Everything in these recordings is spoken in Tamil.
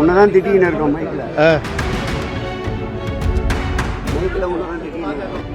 உன்னதான் திட்டின்னு இருக்கோம் மைக்கில் ஆ, மைக்கில் உன்னதான் திட்டின்னு இருக்கோம்.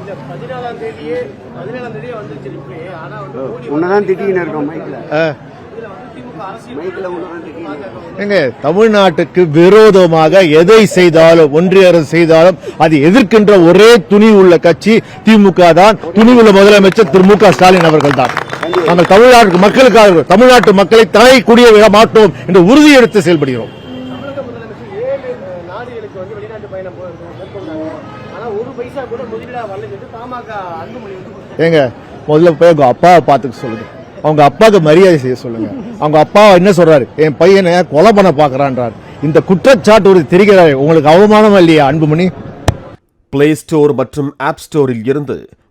இந்த பதினாலாம் தேதியே பதினேழாம் தேதியே வந்துருச்சு ரிப்ளை ஆனா வந்து மோடி உன்னதான் திட்டின்னு இருக்கோம் மைக்கில் இருக்கோம். ஏங்க தமிழ்நாட்டுக்கு விரோதமாக எதை செய்தாலும் ஒன்றிய அரசு செய்தாலும் அதை எதிர்க்கின்ற ஒரே துணி உள்ள கட்சி திமுக தான். துணிவுள்ள முதலமைச்சர் திரு மு க ஸ்டாலின் அவர்கள் தான் நாங்கள் தமிழ்நாட்டு மக்களுக்காக தமிழ்நாட்டு மக்களை தலை குடிய விட மாட்டோம் என்று உறுதி எடுத்து செயல்படுகிறோம். ஏங்க முதல்ல போய் உங்க அப்பாவை பார்த்துக்க சொல்லுங்க. அவங்க அப்பாவுக்கு மரியாதை செய்ய சொல்லுங்க. அவங்க அப்பா என்ன சொல்றாரு? என் பையனை கொலை பண்ண பாக்குறான்றார் இந்த குற்றச்சாட்டு ஒரு தெரிகிறாரு. உங்களுக்கு அவமானம் இல்லையா அன்புமணி? பிளே ஸ்டோர் மற்றும் ஆப் ஸ்டோரில் இருந்து